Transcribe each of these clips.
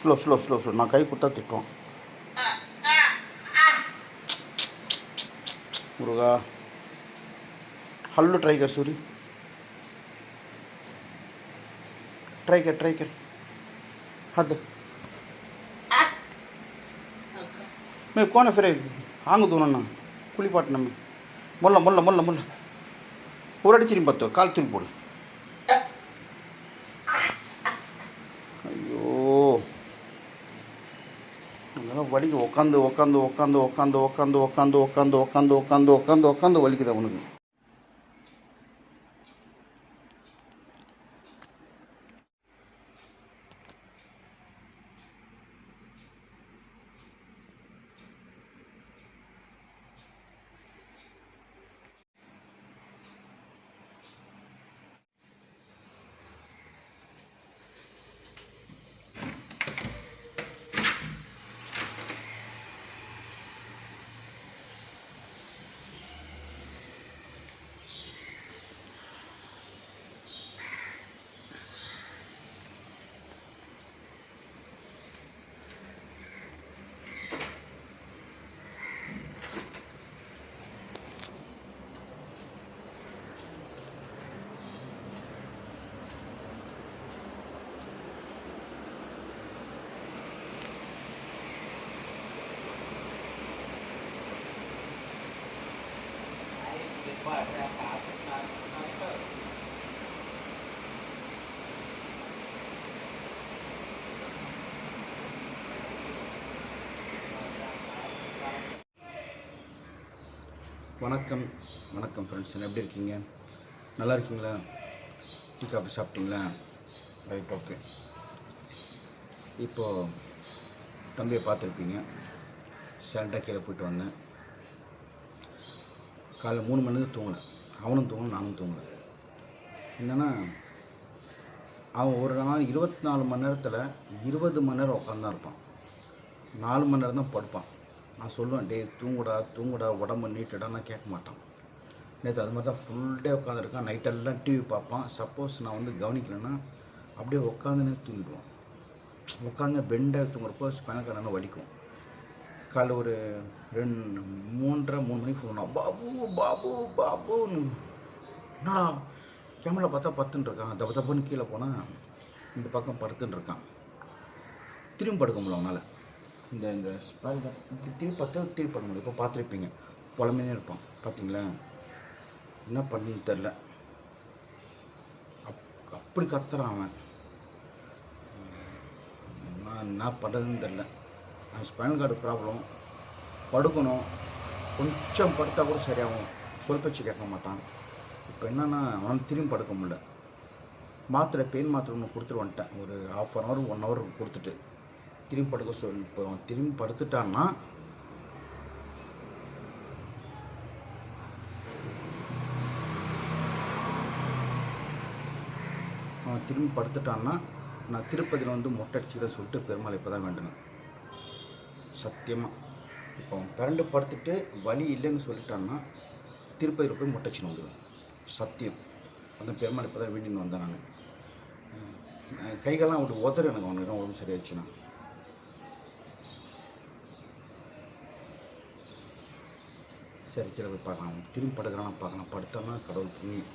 Slow slow slow slow நான் கை கொடுத்தா திட்டுவான் முருகா ஹல்லு ட்ரைகர் சூரி ட்ரைகர் ட்ரைகர் ಹದ್ದು మే కోన ఫిరే ఆంగుదూనన్న కులిపాటు నమ్మి మొల్ల మొల్ల మొల్ల మొల్ల ఊరడి తిరిగి పత్తు కాలు తిరిగి పోడు வலிக்கு உட்காந்து உட்காந்து உட்காந்து உட்காந்து உட்காந்து உட்காந்து உட்காந்து உட்காந்து உட்காந்து உட்காந்து உட்காந்து வலிக்குது அவனுக்கு வணக்கம். வணக்கம் ஃப்ரெண்ட்ஸ் எப்படி இருக்கீங்க? நல்லா இருக்கீங்களா? டீ காஃபி சாப்பிட்டீங்களா? Right okay. இப்போது தம்பியை பார்த்துருப்பீங்க. சரண்டாக கீழே போயிட்டு வந்தேன். காலைல மூணு மணி நேரம் தூங்கினேன் அவனும் தூங்கணும் நானும் தூங்கினேன் என்னென்னா அவன் ஒரு நாள் இருபத்தி நாலு மணி நேரத்தில் இருபது மணி நேரம் உட்காந்தான் இருப்பான். நாலு மணி நேரம் தான் படுப்பான். நான் சொல்லுவேன் டே தூங்குடா தூங்குடா உடம்பு நீட்டடா கேட்க மாட்டான். நேற்று அது மாதிரி தான் ஃபுல் டே உட்காந்துருக்கான் நைட்டெல்லாம் டிவி பார்ப்பான். சப்போஸ் நான் வந்து கவனிக்கலைன்னா அப்படியே உட்காந்துனே தூங்கிடுவான். உட்காந்து பெண்டாக தூங்குறப்போ ஸ்பெனக்காரன வலிக்கும். காலைல ஒரு ரெண்டு மூன்றரை மூணு மணிக்கு ஃபோன் பாபு பாபு பாபுன்னு என்னடா கேமரா பார்த்தா பத்துன்னு இருக்கான். தப்பு தப்புன்னு கீழே போனால் இந்த பக்கம் படுத்துன்னு இருக்கான். திரும்பி படுக்க முடியல அவனால். இந்த இந்த ஸ்பைல் இப்படி திரும்பி பார்த்தா திரும்பி படுக்க முடியும். இப்போ பார்த்துருப்பீங்க. புலமையே இருப்பான். பார்த்தீங்களா? என்ன பண்ணுன்னு தெரில. அப் அப்படி கத்துறான் அவன். நான் என்ன பண்ணுறதுன்னு தெரில. அவன் ஸ்பைனல் கார்டு ப்ராப்ளம் படுக்கணும். கொஞ்சம் படுத்தா கூட சரியாகும். சொல்பச்சு கேட்க மாட்டான். இப்போ என்னன்னா அவன் திரும்பி படுக்க முடியல. மாத்திரை பெயின் மாத்திரை ஒன்று கொடுத்துட்டு வந்துட்டேன். ஒரு half an hour one hour கொடுத்துட்டு. திரும்பி படுக்க சொல் இப்போ அவன் திரும்பி படுத்துட்டான்னா அவன் திரும்பி படுத்துட்டான்னா நான் திருப்பதியில் வந்து மொட்டை அடிச்சுக்கிறேன் சொல்லிட்டு பெருமாள் இப்போ தான் வேண்டணும். சத்தியமாக இப்போ அவன் பிறண்டு படுத்துட்டு வலி இல்லைன்னு சொல்லிட்டான்னா திருப்பதியில் போய் மொட்டை அடிச்சுன்னு வந்துடுவேன் சத்தியம். அந்த பெருமாள் இப்போ தான் வேண்டின்னு வந்தேன் நான். கைகள்லாம் அவனுக்கு உதறு எனக்கு அவனுக்கு உடம்பு சரியாச்சுன்னா சரி கீழே போய் பார்க்கலாம். திரும்பி படுக்கிறானா பார்க்கலாம். படுத்தானா கடவுள் புண்ணியம்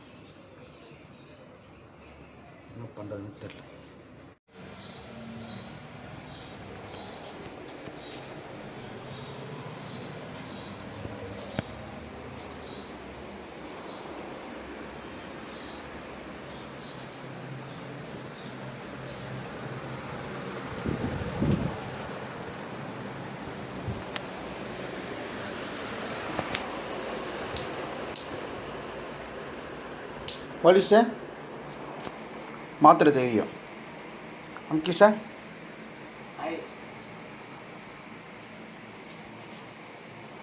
என்ன பண்ணுறதுன்னு தெரியல வலி சார் மாத்திரை தெரியும் அமுக்கி சார்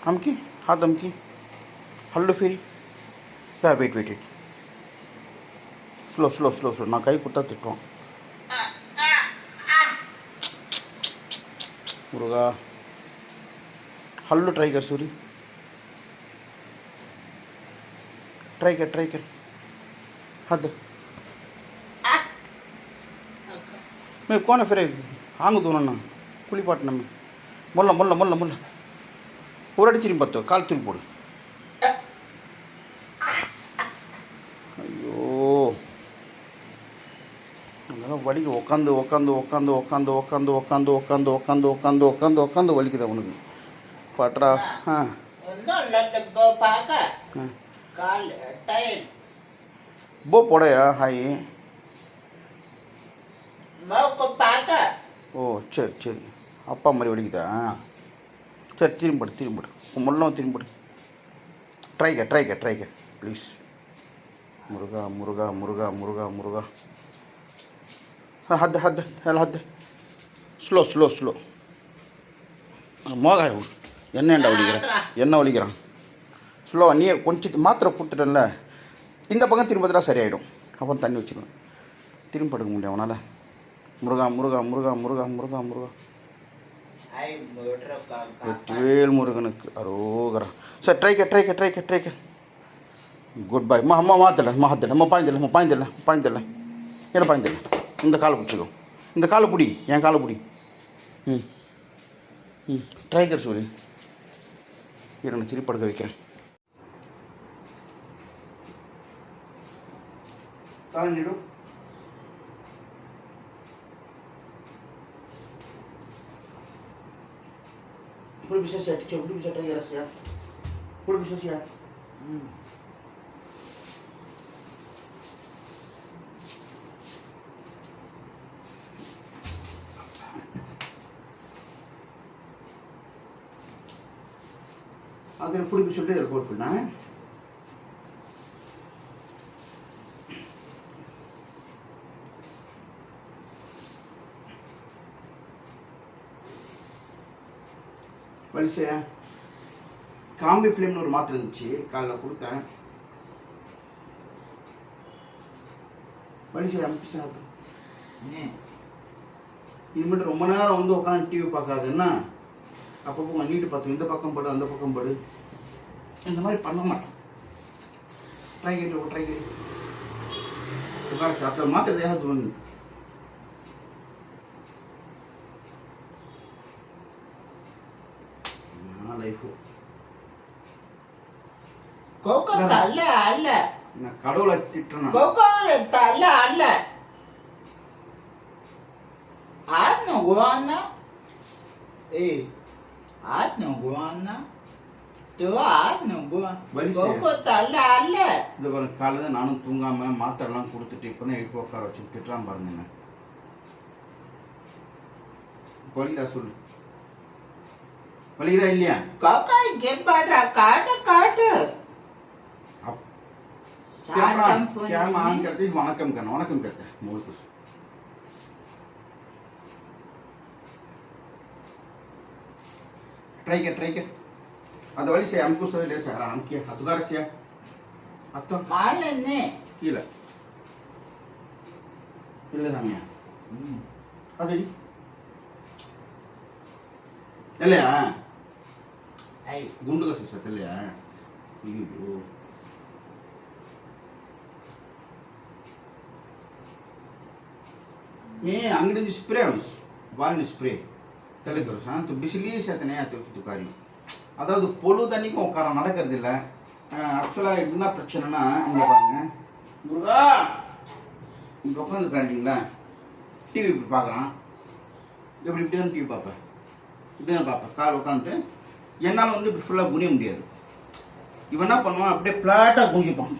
अमकी हाथ अमकी हल्लो फिर यार wait wait wait slow slow slow slow நான் கை கொடுத்தா திட்டுவான் முருகா हल्लो ट्राई कर सूरी ट्राई कर ट्राई कर ಅದು మేము కోన ఫిరే ఆంగుతున్నాను కులిపాటిన మొల్ల మొల్ల మొల్ల మొల్ల ఊరడిచిరి పత్తు కాలు తిరిగిపోడు ஐயோ அதெல்லாம் வலிக்கு உட்காந்து உட்காந்து உட்காந்து உட்காந்து உட்காந்து உட்காந்து உட்காந்து உட்காந்து உட்காந்து உட்காந்து உட்காந்து வலிக்குது அவனுக்கு பட்ரா ஆ போ போடையா ஹாய் ஓ சரி சரி. அப்பா மாதிரி வலிக்குதா? சரி திரும்பிடு திரும்பிடு முள்ளும் திரும்பிடு ட்ரைக்க ட்ரைக்க ட்ரைக்க ப்ளீஸ் முருகா முருகா முருகா முருகா முருகா. ஹத் ஹத் ஹல் ஹத் ஸ்லோ ஸ்லோ ஸ்லோ மோகாய் என்ன என்ன ஒழிக்கிறான் என்ன ஒழிக்கிறான் ஸ்லோ நீ கொஞ்சம் மாத்திரை கொடுத்துட்டேன்ல இந்த பக்கம் திரும்பதுலாம் சரியாயிடும். அப்புறம் தண்ணி வச்சுக்கணும். திரும்ப படுக்க முடியும் அவனால். முருகா முருகா முருகா முருகா முருகா முருகா. வெற்றிவேல் முருகனுக்கு அரோகரா. சார் ட்ரைக்க ட்ரைக்க ட்ரைக்க ட்ரைக்க குட் பை மா அம்மா மாத்தல மாத்தல அம்மா பாய்ந்தில்ல அம்மா பாய்ந்தில்ல பாய்ந்தில்ல என்ன பாய்ந்தில்ல இந்த காலை பிடிச்சிக்கோ. இந்த காலை பிடி என் காலை பிடி. ம். ம். ட்ரைக்கர் சூரியன் இரு திருப்பி படுக்க வைக்கிறேன். ತಾಂಡಿಡು ఇప్పుడు బిజినెస్ సెట్ చెప్పుడు బిజినెస్ ట్రై చేయాలి సార్ ఇప్పుడు బిజినెస్ సార్ അതിൽ പുളിപ്പിച്ചിട്ട് കോഴിപ്പിടണേ வலிசையா காம்பி ஃபிலிம்னு ஒரு மாத்திரை இருந்துச்சு. காலைல கொடுத்தேன். வலிசையா அமிச்சு இது மட்டும் ரொம்ப நேரம் வந்து உட்காந்து டிவி பார்க்காது. என்ன? அப்பப்போ நீட்டு பார்த்து இந்த பக்கம் படு அந்த பக்கம் படு. இந்த மாதிரி பண்ண மாட்டேன். ட்ரை கேட்டு ட்ரை கேட்டு சாப்பிட்ட மாத்திரை ஏதாவது ஒன்று கடவுளை திட்டணும் அல்ல அல்ல. ಆತ್ನ ಗುಣವನ್ನ ಏ ಆತ್ನ ಗುಣವನ್ನ ஆத்ம குணம் அல்ல இந்த காலையில நானும் தூங்காம மாத்திரலாம் கொடுத்துட்டு இப்பதான் எழுப்பி உட்கார வச்சு திட்டுறான் பாருங்க வலிதா சொல்லு. வலிதா இல்லையா? காக்கா கேட்பாடா காட்டு காட்டு. कैमरा कैमरा ऑन करते ही வணக்கம் करना வணக்கம் करते हैं मूल कुछ ट्राई कर ट्राई कर ಅದೊಳಿ ಸೇ ಅಮ್ಕು ಸೋಲೆ ಸರ್ ಅಮ್ಕಿ ಹತ್ತುಗಾರ ಸೇ ಹತ್ತು ಮಾಲನೆ ಇಲ್ಲ ಇಲ್ಲ ಸಮಯ ಅದಡಿ இல்லையா ஐ குண்டு கசி சத்தில்லையா ஐயோ मी आंगडीन स्प्रे हाणूस வால்னு ஸ்ப்ரே தெளிக்கிறோம் சார் பிசிலேயே சேர்த்தனையா தூக்காரி அதாவது பொழு தண்ணிக்கும் உட்கார நடக்கிறது இல்லை ஆக்சுவலாக என்ன பிரச்சனைனா இங்கே பாருங்க முருகா இங்கே உட்காந்துருக்கா இல்லைங்களா டிவி இப்படி பார்க்குறான் எப்படி இப்படி தான் டிவி பார்ப்பேன் இப்படி தான் பார்ப்பேன் கால் உட்காந்துட்டு என்னால் வந்து இப்படி ஃபுல்லாக குனிய முடியாது இவன் என்ன பண்ணுவான் அப்படியே ஃப்ளாட்டாக குஞ்சுப்பான்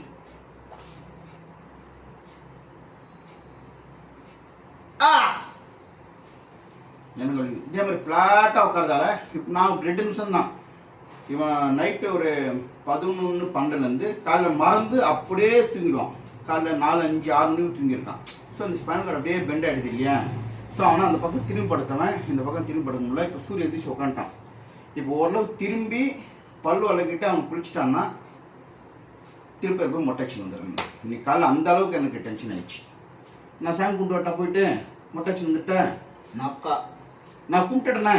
இதே மாதிரி ஃப்ளாட்டாக உட்காரதால இப்போ நான் ரெண்டு நிமிஷம் தான். இவன் நைட்டு ஒரு பதினொன்று பன்னெண்டுலேருந்து காலைல மறந்து அப்படியே தூங்கிடுவான். காலைல நாலு அஞ்சு ஆறு மணிக்கு தூங்கியிருக்கான். ஸோ அந்த ஸ்பைனல் கார்டு அப்படியே பெண்ட் ஆகிடுது இல்லையா? ஸோ அவனை அந்த பக்கம் திரும்பி படுத்தவன். இந்த பக்கம் திரும்பி படுக்க முடியல இப்போ சூரிய எழுதி உட்காந்துட்டான் இப்போ ஓரளவு திரும்பி பல்லு வளர்க்கிட்டு அவன் குளிச்சிட்டான்னா திருப்பி போய் மொட்டைச்சி வந்துடுங்க இன்னைக்கு காலைல அந்த அளவுக்கு எனக்கு டென்ஷன் ஆயிடுச்சு. நான் சாங் குண்டு வட்டா போயிட்டு மொட்டைச்சி வந்துட்டேன். அக்கா நான் கும்பிட்டுட்டேனே.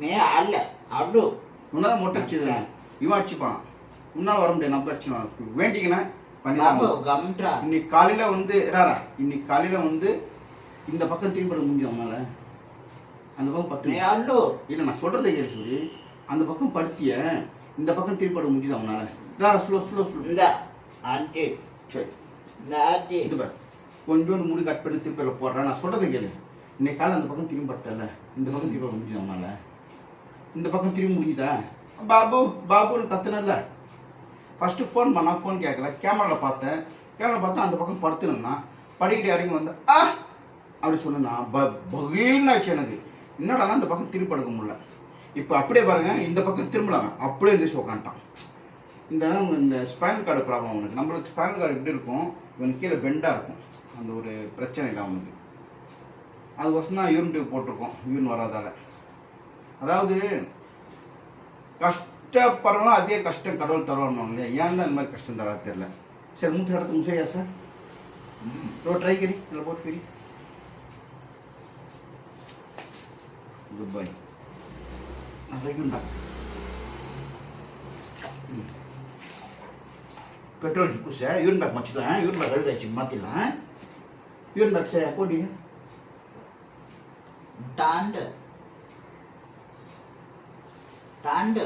மே அல்ல. அடு உன்னால மொட்டை அடிச்சிருக்கேன் இவன் அடிச்சுப்பான் உன்னால வர முடியாது. நம்ம அடிச்சு கம்ட்ரா இன்னைக்கு காலையில வந்து ராரா இன்னைக்கு காலையில வந்து இந்த பக்கம் திரும்பி முடியும் அவனால அந்த பக்கம் பத்து அள்ளு. இல்லை நான் சொல்கிறத கேளு சூரி. அந்த பக்கம் படுத்திய இந்த பக்கம் திருப்பி முடியுது அவனால ஸ்லோ ஸ்லோ ஸ்லோ இந்த ஆண்டி. சரி. இந்த ஆண்டி. இது பாரு. கொஞ்சோண்டு முடி கட் பண்ணி திருப்பி போடுறேன். நான் சொல்கிறத கேளு. இன்னைக்கு காலை அந்த பக்கம் திரும்பி படுத்தல இந்த பக்கம் திரும்ப பட முடியுது இந்த பக்கம் திரும்பி முடிஞ்சுதா பாபு பாபுன்னு கத்துனல ஃபஸ்ட்டு ஃபோன் பண்ணா ஃபோன் கேட்கல கேமராவில் பார்த்தேன். கேமரா பார்த்தா அந்த பக்கம் படுத்துனா படிக்கிட்டு இறங்கி வந்து ஆ! அப்படி சொன்னா ப பகீன்னு ஆச்சு எனக்கு. என்னடானா அந்த பக்கம் திருப்பி படுக்க முடியல. இப்போ அப்படியே பாருங்க இந்த பக்கம் திரும்பலாங்க. அப்படியே எந்திரிச்சு உட்காந்துட்டான் இந்த இந்த ஸ்பைனல் கார்டு ப்ராப்ளம் அவனுக்கு நம்மளுக்கு ஸ்பைனல் கார்டு எப்படி இருக்கும்? இவனுக்கு கீழே பெண்டாக இருக்கும். அந்த ஒரு பிரச்சனை இல்லை அவனுக்கு. அது ஒசனா யூன் டியூப் போட்டிருக்கோம் யூரின் வராதால. அதாவது கஷ்டப்படுறவங்களும் அதே கஷ்டம் கடவுள் தரணும் இல்லையா ஏன் தான் இந்த மாதிரி கஷ்டம் தரா தெரியல. சரி மூட்டை இடத்துக்கு முசையா சார் ரோ ட்ரை கரி இதில் போட்டு ஃபிரி குட் பை நிறையா பெட்ரோல் ஜிப்பு சார் யூரின் பேக் மச்சிக்கலாம் யூரின் பேக் அழுகாச்சு மாற்றிடலாம் யூரின் பேக் சார் போட்டீங்க டாண்டு டாண்டு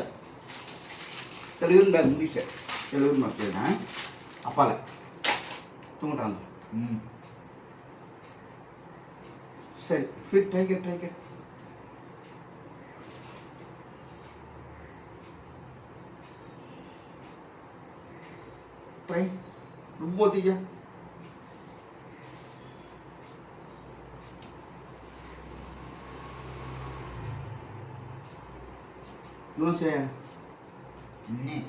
తెలియదు బ్యాగ్ ఇంగ్లీషే తెలియదు మాకు తెలియదా అప్పాలే తుంగుంటాను సరే ఫిట్ ట్రై ట్రై ట్రై రుబ్బోతీయా No sé. ம்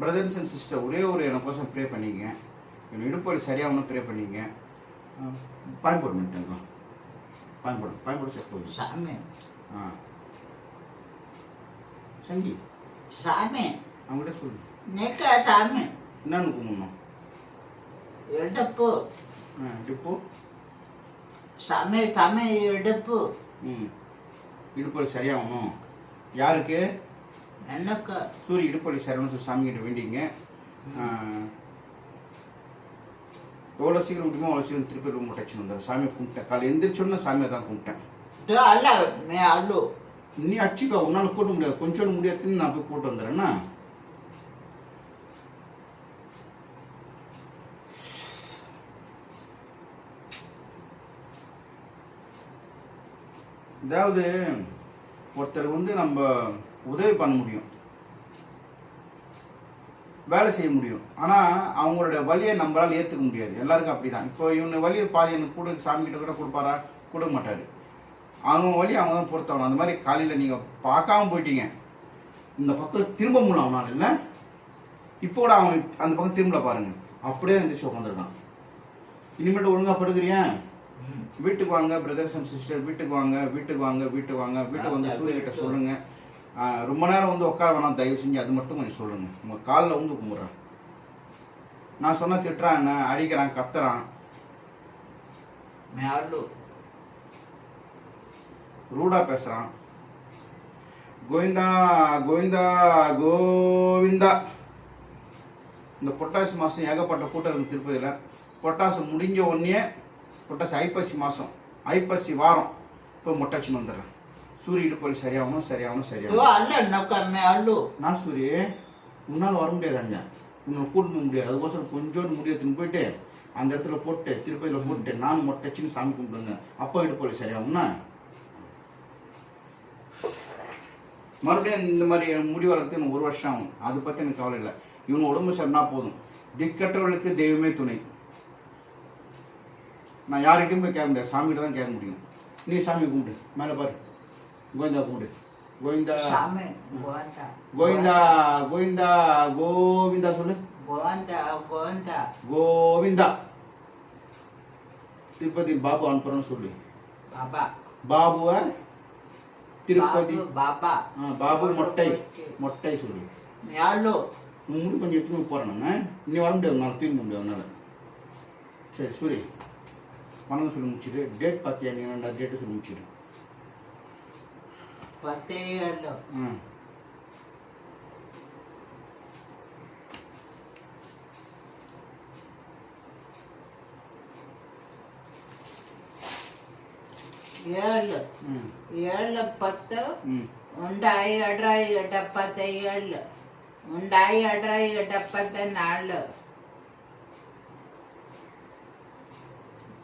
பிரதர்ஸ் அண்ட் சிஸ்டர் ஒரே ஒரு எனக்கோசம் ப்ரே பண்ணிக்கங்க. என் இடுப்பொழி சரியாகணும் ப்ரே பண்ணிக்கங்க. பாயம்போடு பண்ணிட்டாங்க பாயம்போடு பாயம்போடு செட் போகுது சாமி. ஆ. சங்கி. சாமி. அவங்கள்ட்ட சொல்லு. நிக்க சாமி. என்னன்னு கும்பிடணும் எடுப்பு ஆ டிப்போ சாமி சாமி எடுப்பு ம் இடுப்பொழி சரியாகணும். யாருக்கு? எனக்கு. சூரிய இடுப்பொழி சரியாகணும் சொல்லி சாமி கிட்ட வேண்டிங்க. எவ்வளோ சீக்கிரம் முடியுமோ அவ்வளோ சீக்கிரம் திருப்பி ரூம் டச் வந்தார் சாமியை கும்பிட்டேன். காலை எந்திரிச்சோன்னா சாமியை தான் கும்பிட்டேன். அல்ல நீ அடிச்சுக்கோ. உன்னால போட முடியாது. கொஞ்சோண்டு முடியாதுன்னு நான் போய் போட்டு வந்துடுறேன்னா அதாவது ஒருத்தர் வந்து நம்ம உதவி பண்ண முடியும். வேலை செய்ய முடியும். ஆனால் அவங்களோட வழியை நம்மளால் ஏற்றுக்க முடியாது. எல்லாருக்கும் அப்படிதான். இப்போ இவங்க வழி பாதி எனக்கு கூட சாமி கிட்ட கூட கொடுப்பாரா? கொடுக்க மாட்டார். அவங்க வழி அவங்க தான் பொறுத்தவங்க அந்த மாதிரி காலையில் நீங்கள் பார்க்காம போயிட்டீங்க. இந்த பக்கம் திரும்ப முடியல அவனால இல்லை? இப்போ கூட அவன் அந்த பக்கம் திரும்பல பாருங்கள் அப்படியே இருந்துச்சு உட்காந்துருக்கான் இனிமேட்டு ஒழுங்காக படுக்கிறியா? வீட்டுக்கு வாங்க பிரதர்ஸ் அண்ட் சிஸ்டர் வீட்டுக்கு வாங்க வீட்டுக்கு வாங்க வீட்டுக்கு வாங்க வீட்டுக்கு வந்து சூரிய கிட்ட சொல்லுங்க. ரொம்ப நேரம் வந்து உட்கார வேணாம் தயவு செஞ்சு அது மட்டும் கொஞ்சம் சொல்லுங்க. உங்க காலில் வந்து கும்பிட்றேன். நான் சொன்னா திட்டுறான் என்ன அடிக்கிறான் கத்துறான். ரூடா பேசுறான். கோவிந்தா கோவிந்தா கோவிந்தா. இந்த பொட்டாசி மாதம் ஏகப்பட்ட கூட்டம் திருப்பதியில். பொட்டாசு முடிஞ்ச உடனே பொட்டாசி ஐப்பசி மாதம் ஐப்பசி வாரம் இப்போ மொட்டாச்சின்னு வந்துடுறேன். சூரிய இடுப்பொழி சரியாகணும் சரியாகணும் சரியாகணும். நான் சூரிய உன்னால் வர முடியாது அஞ்சா உன்னை கூட்டு போக முடியாது. அதுக்கோசரம் கொஞ்சோண்டு முடியாதுன்னு போயிட்டு அந்த இடத்துல போட்டு திருப்பதியில் போட்டு நான் மொட்டச்சின்னு சாமி கும்பிடுங்க. அப்போ இடுப்பொழி சரியாகும்னா? மறுபடியும் இந்த மாதிரி முடி வர்றதுக்கு எனக்கு ஒரு வருஷம் ஆகும். அதை பற்றி எனக்கு கவலை இல்லை. இவங்க உடம்பு சரினா போதும். திக்கற்றவர்களுக்கு தெய்வமே துணை. நான் யார்கிட்டயும் போய் கேட்க முடியாது. சாமிகிட்ட தான் கேட்க முடியும். நீ சாமி கும்பிடு. மேலே பாரு. கோவிந்தா கும்பிடு. கோவிந்தா கோவந்தா. கோவிந்தா கோவிந்தா சொல்லு. கோவந்தா கோவந்தா. கோவிந்தா. திருப்பதி பாபு அனுப்புறேன்னு சொல்லு. பாபா. பாபுவை திருப்பதி பாபு, பாபா. மொட்டை. மொட்டை சொல்லு. உன் முடி கொஞ்சம் எடுத்துன்னு போகிறேன் நான். நீ வர முடியாது நான் தூங்க முடியாது அதனால சரி சூரி. வணக்கம் சொல்லி முடிச்சிரு டேட் பார்த்தியா நீ ரெண்டா டேட்டு சொல்லி முடிச்சிரு பத்தேழு ம் ஏழு ஏழு பத்து உண்டாயி அட்ராயி எட்டப்பத்தை ஏழு உண்டாயி அட்ராயி எட்டப்பத்தை நாலு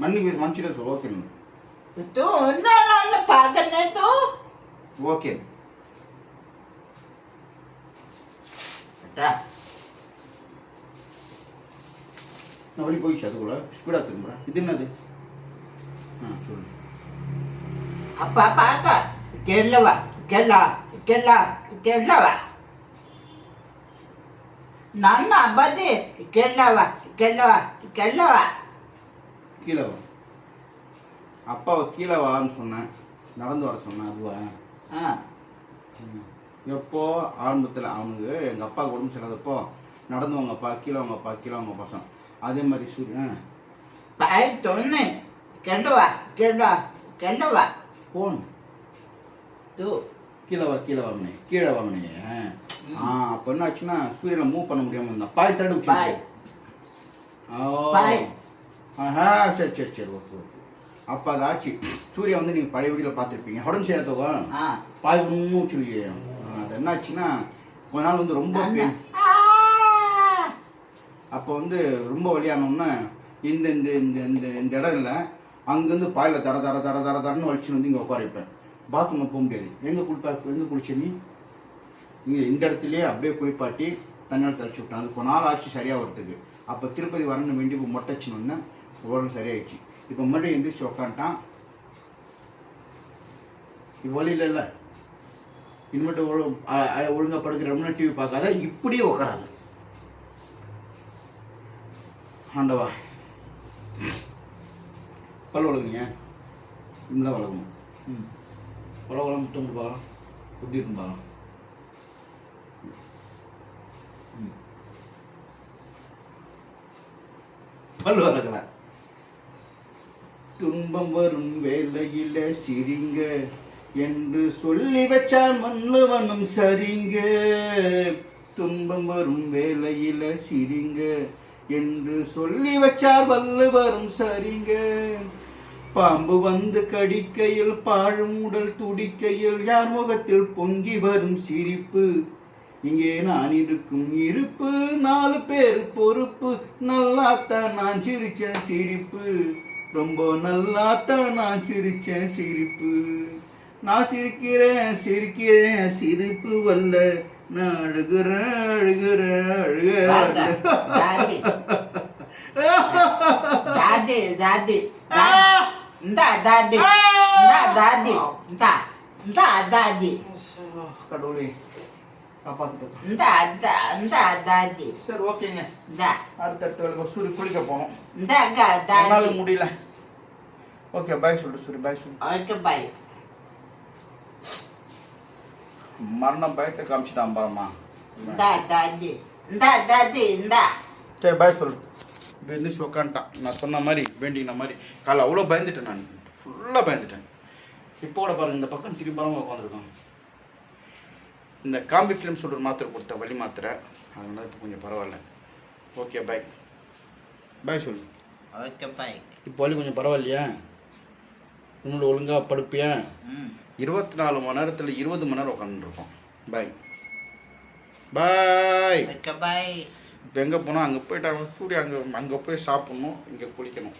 మళ్ళీ మీరు మంచిగా సార్ ఓకే తూ ఉన్నాళ్ళు బాగానే తూ ఓకే నవలిపోయి చదువు కూడా స్పీడ్ అవుతుంది కూడా ఇది ఉన్నది చూడండి அப்பா பார்த்தா கேள்வா கேளா கேளா கேளவா நான் அப்பதே கேளவா கேளவா கேளவா கீழே வா அப்பாவை கீழே வான்னு சொன்னேன். நடந்து வர சொன்னேன் அதுவா? ஆ. எப்போ? ஆரம்பத்தில் அவனுக்கு எங்கள் அப்பாவுக்கு உடம்பு சரியாதப்போ நடந்து வாங்கப்பா கீழே வாங்கப்பா கீழே வாங்கப்பா சொன்னேன். அதே மாதிரி சூரியன் தொன்னு கெண்டவா கெண்டவா கெண்டவா போன். தூ. கீழே வா கீழே வாங்கினே கீழே வாங்கினே ஆ. அப்போ என்ன ஆச்சுன்னா சூரியனை மூவ் பண்ண முடியாமல் இருந்தான். பாய் சைடு பாய். ஓ. பாய். ஆஹா சரி சரி சரி ஓகே ஓகே அப்போ அது ஆச்சு சூர்யா வந்து நீங்கள் பழைய வீடியோவில் பார்த்துருப்பீங்க. உடம்பு செய்யாதவா ಹಾ பாய் ஒன்றும் சொல்லி அது என்னாச்சுன்னா கொஞ்ச நாள் வந்து ரொம்ப பெயின் அப்போ வந்து ரொம்ப வழியானோன்னா இந்த இந்த இந்த இந்த இந்த இடம் இல்லை அங்கேருந்து பாயில் தர தர தர தர தரன்னு வலிச்சுன்னு வந்து இங்கே உட்கார வைப்பேன். பாத்ரூமில் போக முடியாது. எங்கே குளிப்பா எங்கே குளிச்ச நீ? இங்கே இந்த இடத்துலயே அப்படியே குளிப்பாட்டி தண்ணியோட தெளிச்சு விட்டேன் அது கொஞ்ச நாள் ஆச்சு சரியாக வரதுக்கு அப்போ திருப்பதி வரணும் வேண்டி இப்போ மொட்டைச்சினோடனே உடம்பு சரியாயிடுச்சு. இப்போ மறுபடியும் எந்திரிச்சு இப்போ வழியில் இல்லை. இனிமேட்டு ஒழு அ- அ- ஒழுங்கா படுக்கிறோம்னா டிவி பார்க்காத இப்படியே உட்காராது ஆண்டவா. பல் வளர்க்குங்க. இன்னும் வளர்க்கணும். ம். பல வளம் தூண்டு பார்க்கலாம் எப்படி இருக்கும் பார்க்கலாம். பல் வளர்க்கல. துன்பம் வரும் வேலையில சிரிங்க என்று சொல்லி வச்சான் மன்னுவனும் சரிங்க. துன்பம் வரும் வேலையில சிரிங்க என்று சொல்லி வச்சார் வள்ளுவரும் சரிங்க. பாம்பு வந்து கடிக்கையில் பாழும் உடல் துடிக்கையில் யார் முகத்தில் பொங்கி வரும் சிரிப்பு. இங்கே நான் இருக்கும் இருப்பு நாலு பேர் பொறுப்பு நல்லாத்தான் நான் சிரிச்ச சிரிப்பு. ரொம்ப நல்லாத்தான் நான் சிரிச்சேன் சிரிப்பு. நான் சிரிக்கிறேன் சிரிக்கிறேன் சிரிப்பு வல்ல. நான் அழுகிறேன் அழுகிறேன் அழுகிறேன். கடவுளே. காப்பாற்றிட்டு இந்த அந்த அந்த சரி ஓகேங்க. இந்த. அடுத்தடுத்த வேலை சூரிய குளிக்க போகணும் இந்த அங்க அதாதி முடியல. ஓகே பாய் சொல்லு சூரிய பாய் சொல்லு. ஓகே பாய் மரணம் பயத்தை காமிச்சிட்டான் பாருமா இந்த அதாதி இந்த அதாதி இந்த. சரி பாய் சொல்லு. இப்போ உட்காந்துட்டான் நான் சொன்ன மாதிரி வேண்டின மாதிரி. காலை அவ்வளோ பயந்துட்டேன் நான். ஃபுல்லாக பயந்துட்டேன். இப்போ கூட பாருங்க இந்த பக்கம் திரும்பாமல் உட்காந்துருக்கான் இந்த காம்பி ஃபிலிம் சொல்கிற மாத்திரை கொடுத்த வழி மாத்திரை. அதனால் இப்போ கொஞ்சம் பரவாயில்ல. ஓகே பை பை சொல்லு. ஓகே பாய் இப்போ வழி கொஞ்சம் பரவாயில்லையா? உன்னோட ஒழுங்காக படுப்பியா? இருபத்தி நாலு மணி நேரத்தில் இருபது மணி நேரம் உட்காந்துருக்கோம் பை பாய் பாய் இப்போ எங்கே போனால் அங்கே போயிட்டு சூரிய அங்கே அங்கே போய் சாப்பிட்ணும் இங்கே குளிக்கணும்.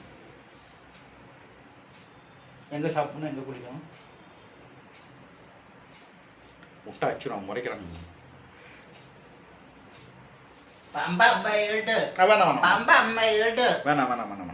எங்கே சாப்பிட்ணும் எங்கே குளிக்கணும்? முட்டை அச்சு நான் முறைக்கிறேன் வேணாம் வேணாம் வேணாம் வேணாம் வேணாம்